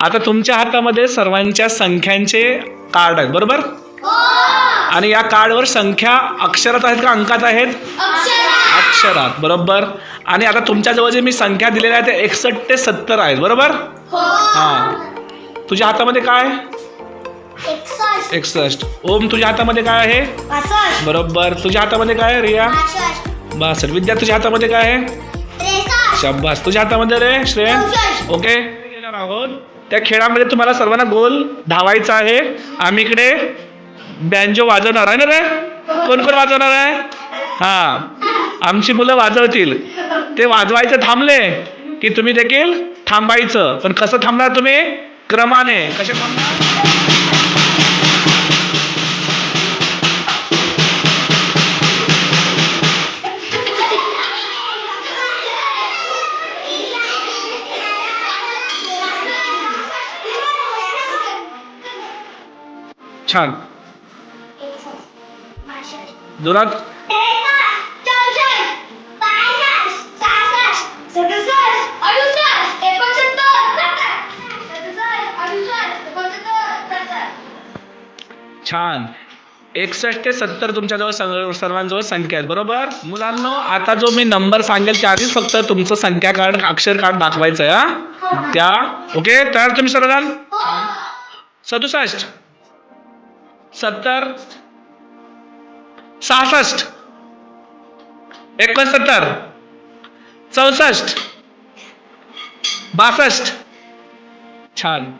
आता तुमच्या हातामध्ये सर्वांच्या संख्यांचे कार्ड आहेत बरोबर? हो. आणि या कार्डवर संख्या अक्षरात आहेत का अंकात आहेत? अक्षरात बरोबर? आणि आता तुमच्याजवळ जे मी संख्या दिलेल्या आहेत ते एकसष्ट ते सत्तर आहेत बरोबर? हा. तुझ्या हातामध्ये काय? एकसष्ट. ओम तुझ्या हातामध्ये काय आहे? बरोबर. तुझ्या हातामध्ये काय आहे रिया? बासष्ट. विद्या तुझ्या हातामध्ये काय आहे? शाबास. तुझ्या हातामध्ये रे श्रेय ओके. आहोत. त्या खेळामध्ये तुम्हाला सर्वांना गोल धावायचं आहे. आम्ही इकडे बँजो वाजवणार आहे ना रे? कोण कोण वाजवणार आहे? हा. आमची मुलं वाजवतील. ते वाजवायचं थांबले की तुम्ही देखील थांबायचं. पण कसं थांबणार तुम्ही? क्रमाने. कसे थांबणार? छान. जोरात छान. एकसष्ट ते सत्तर तुमच्याजवळ सर्व सर्वांजवळ संख्या आहेत बरोबर? मुलांनो आता जो मी नंबर सांगेल त्याआधीच फक्त तुमचं संख्या कार्ड अक्षर कार्ड दाखवायचं आहे हा? त्या ओके? तयार तुम्ही सर्वजण? सदुसष्ट. सत्तर. सहासष्ट. एकोणसत्तर. चौसष्ट. बासष्ट. छान.